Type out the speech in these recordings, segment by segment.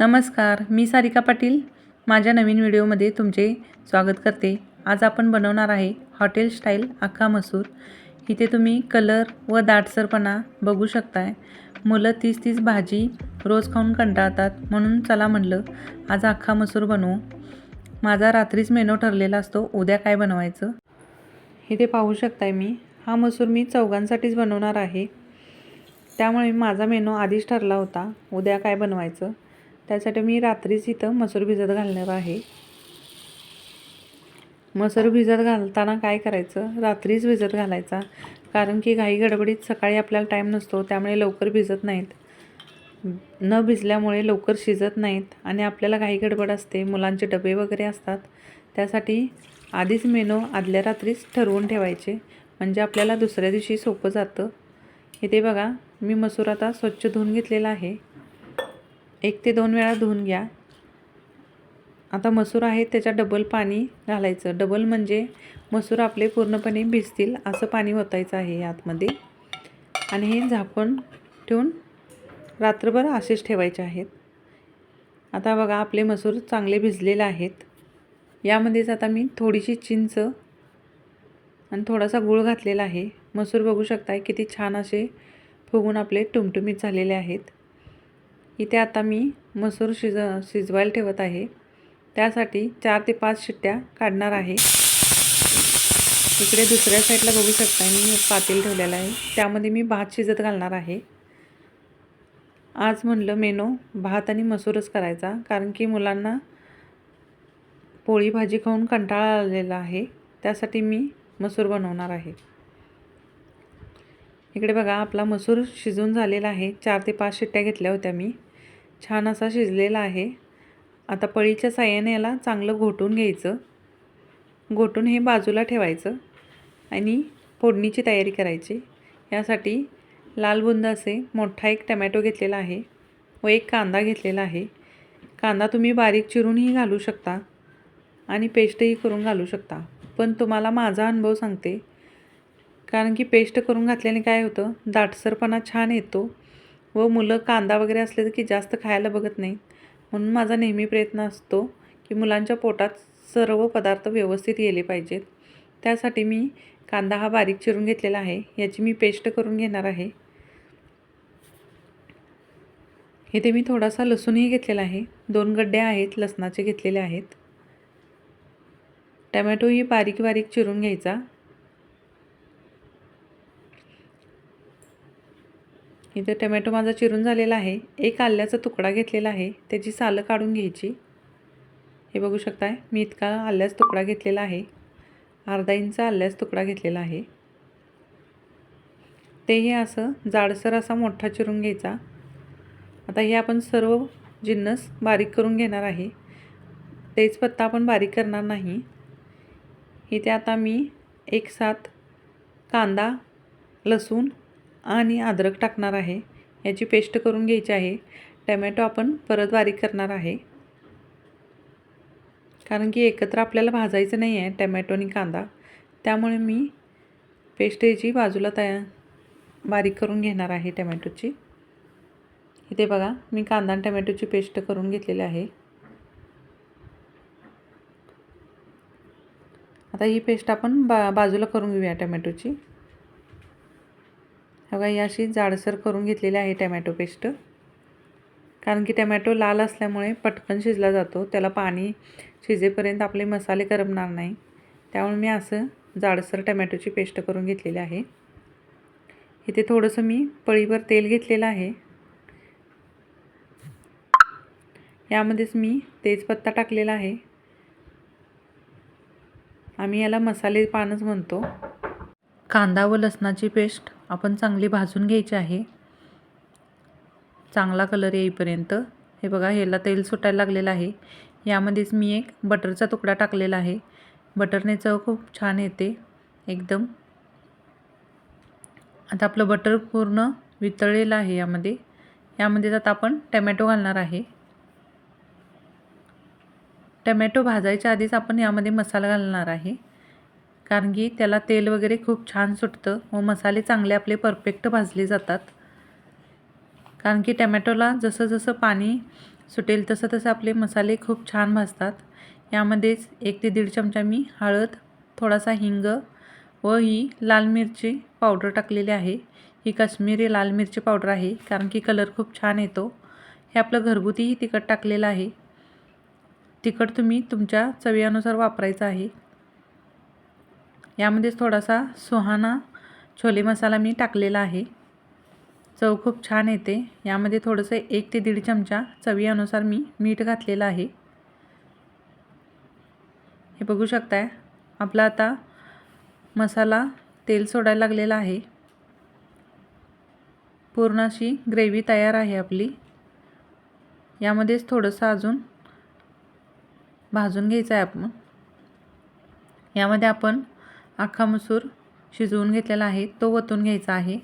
नमस्कार मी सारिका पाटील. माझ्या नवीन व्हिडिओमध्ये तुमचे स्वागत करते. आज आपण बनवणार आहे हॉटेल स्टाईल अख्खा मसूर. इथे तुम्ही कलर व दाटसरपणा बघू शकताय. मुलं तीच तीच भाजी रोज खाऊन कंटाळतात म्हणून चला म्हणलं आज अख्खा मसूर बनवू. माझा रात्रीच मेनू ठरलेला असतो उद्या काय बनवायचं? इथे पाहू शकताय मी हा मसूर मी चौघांसाठीच बनवणार आहे. त्यामुळे माझा मेनू आधीच ठरला होता उद्या काय बनवायचं? त्यासाठी मी रात्रीच इथं मसूर भिजत घालणार आहे. मसूर भिजत घालताना काय करायचं? रात्रीच भिजत घालायचा. कारण की घाई गडबडीत सकाळी आपल्याला टाईम नसतो त्यामुळे लवकर भिजत नाहीत. न भिजल्यामुळे लवकर शिजत नाहीत आणि आपल्याला घाई गडबड असते मुलांचे डबे वगैरे असतात. त्यासाठी आधीच मेनू आदल्या रात्रीच ठरवून ठेवायचे. म्हणजे आपल्याला दुसऱ्या दिवशी सोपं जातं. इथे बघा मी मसूर आता स्वच्छ धुवून घेतलेला आहे. एक ते दोन वेळा धुवून घ्या. आता मसूर आहे त्याच्यात डबल पाणी घालायचं. डबल म्हणजे मसूर आपले पूर्णपणे भिजतील असं पाणी ओतायचं आहे आतमध्ये. आणि हे झाकून ठेवून रात्रभर असेच ठेवायचे आहेत. आता बघा आपले मसूर चांगले भिजलेले आहेत. यामध्येच आता मी थोडीशी चिंच आणि थोडासा गूळ घातलेला आहे. मसूर बघू शकताय किती छान असे फुगून आपले टुमटुमीत झालेले आहेत. इथे आता मी मसूर शिज शिजवायला ठेवत आहे. त्यासाठी चार ते पाच शिट्ट्या काढणार आहे. इकडे दुसऱ्या साईडला बघू शकता मी एक पातेल ठेवलेलं आहे. त्यामध्ये मी भात शिजत घालणार आहे. आज म्हणलं मेनू भात आणि मसूरच करायचा कारण की मुलांना पोळी भाजी खाऊन कंटाळा आलेला आहे. त्यासाठी मी मसूर बनवणार आहे. इकडे बघा आपला मसूर शिजून झालेला आहे. चार ते पाच शिट्ट्या घेतल्या होत्या मी. छान असा शिजलेला आहे. आता पळीच्या साह्याने याला चांगलं घोटून घ्यायचं. घोटून हे बाजूला ठेवायचं आणि फोडणीची तयारी करायची. यासाठी लाल बुंद असे मोठा एक टमॅटो घेतलेला आहे व एक कांदा घेतलेला आहे. कांदा तुम्ही बारीक चिरूनही घालू शकता आणि पेस्टही करून घालू शकता. पण तुम्हाला माझा अनुभव सांगते. कारण की पेस्ट करून घातल्याने काय होतं? दाटसरपणा छान येतो व मुलं कांदा वगैरे असले तर की जास्त खायला बघत नाही. म्हणून माझा नेहमी प्रयत्न असतो की मुलांच्या पोटात सर्व पदार्थ व्यवस्थित गेले पाहिजेत. त्यासाठी मी कांदा हा बारीक चिरून घेतलेला आहे. याची मी पेस्ट करून घेणार आहे. इथे मी थोडासा लसूणही घेतलेला आहे. दोन गड्डे आहेत लसणाचे घेतलेले आहेत. टमॅटोही बारीक बारीक चिरून घ्यायचा. इथे टमॅटो माझा चिरून झालेला आहे. एक आल्याचा तुकडा घेतलेला आहे. त्याची सालं काढून घ्यायची. हे बघू शकताय मी इतका आल्याचा तुकडा घेतलेला आहे. अर्धा इंच आल्याचा तुकडा घेतलेला आहे. तेही असं जाडसर असा मोठा चिरून घ्यायचा. आता हे आपण सर्व जिन्नस बारीक करून घेणार आहे. तेजपत्ता आपण बारीक करणार नाही. इथे आता मी एक साथ कांदा लसूण आणि अद्रक टाकणार आहे. याची पेस्ट करून घ्यायची आहे. टमॅटो आपण परत बारीक करणार आहे. कारण की एकत्र आपल्याला भाजायचं नाही आहे टमॅटो आणि कांदा. त्यामुळे मी पेस्ट याची बाजूला तया बारीक करून घेणार आहे टमॅटोची. इथे बघा मी कांदा आणि टमॅटोची पेस्ट करून घेतलेली आहे. आता ही पेस्ट आपण बा बाजूला करून घेऊया टमॅटोची. बघा ही अशी जाडसर करून घेतलेली आहे टमॅटो पेस्ट. कारण की टमॅटो लाल असल्यामुळे पटकन शिजला जातो. त्याला पाणी शिजेपर्यंत आपले मसाले करमणार नाही. त्यामुळे मी असं जाडसर टमॅटोची पेस्ट करून घेतलेली आहे. इथे थोडंसं मी पळीवर तेल घेतलेलं आहे. यामध्येच मी तेजपत्ता टाकलेला आहे. आम्ही याला मसाले पानच म्हणतो. कांदा व लसणाची पेस्ट आपण चांगली भाजून घ्यायची आहे. चांगला कलर येईपर्यंत. हे बघा ह्याला तेल सुटायला लागलेलं आहे. यामध्येच मी एक बटरचा तुकडा टाकलेला आहे. बटरने चव खूप छान येते. एकदम. आता आपलं बटर पूर्ण वितळलेलं आहे यामध्ये. यामध्येच आता आपण टमॅटो घालणार आहे. टमॅटो भाजायच्या आधीच आपण यामध्ये मसाला घालणार आहे. कारण की त्याला तेल वगैरे खूप छान सुटतं. व मसाले चांगले आपले परफेक्ट भाजले जातात. कारण की टमॅटोला जसं जसं पाणी सुटेल तसं तसं आपले मसाले खूप छान भाजतात. यामध्येच एक ते दीड चमचा मी हळद थोडासा हिंग व ही लाल मिरची पावडर टाकलेली आहे. ही काश्मीरी लाल मिरची पावडर आहे कारण की कलर खूप छान येतो. हे आपलं घरगुतीही तिखट टाकलेलं आहे. तिखट तुम्ही तुमच्या चवीनुसार वापरायचं आहे. यामध्येच थोडासा सुहाना छोले मसाला मी टाकलेला आहे. चव खूप छान येते. यामध्ये थोडंसं एक ते दीड चमचा चवीनुसार मी मीठ घातलेलं आहे. हे बघू शकताय आपला आता मसाला तेल सोडायला लागलेला आहे. पूर्ण अशी ग्रेव्ही तयार आहे आपली. यामध्येच थोडंसं अजून भाजून घ्यायचं आहे आपण. यामध्ये आपण अख्खा मसूर शिजवून घेतलेला आहे तो वतून घ्यायचा आहे.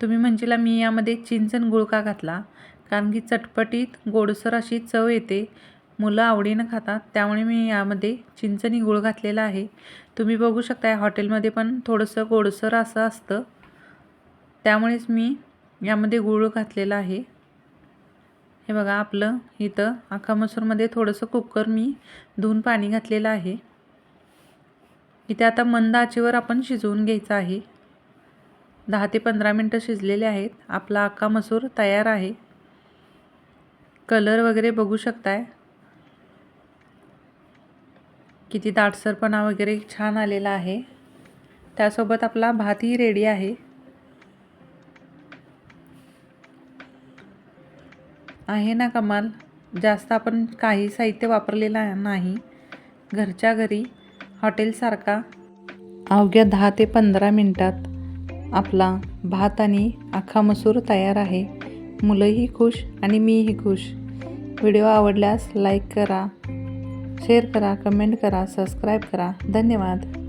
तुम्ही म्हणशीला मी यामध्ये चिंचन गुळ का घातला कारण की चटपटीत गोडसर अशी चव येते. मुलं आवडीनं खातात त्यामुळे मी यामध्ये चिंचणी गुळ घातलेला आहे. तुम्ही बघू शकता हॉटेलमध्ये पण थोडंसं गोडसर असं असतं. त्यामुळेच मी यामध्ये गुळ घातलेला आहे. हे बघा आपलं इथं अख्खा मसूरमध्ये थोडंसं कुकर मी धुवून पाणी घातलेलं आहे. इथे आता मंद आचेवर आपण शिजवून घ्यायचं आहे. दहा ते पंधरा मिनटं शिजलेले आहेत. आपला अक्का मसूर तयार आहे. कलर वगैरे बघू शकताय. किती दाटसरपणा वगैरे छान आलेला आहे. त्यासोबत आपला भातही रेडी आहे. आहे ना कमाल. जास्त आपण काही साहित्य वापरलेलं नाही. घरच्या घरी हॉटेलसारखा. अवघ्या दहा ते पंधरा मिनटात आपला भात आणि अख्खा मसूर तयार आहे. मुलंही खुश आणि मीही खुश. व्हिडिओ आवडल्यास लाईक करा शेअर करा कमेंट करा सबस्क्राईब करा. धन्यवाद.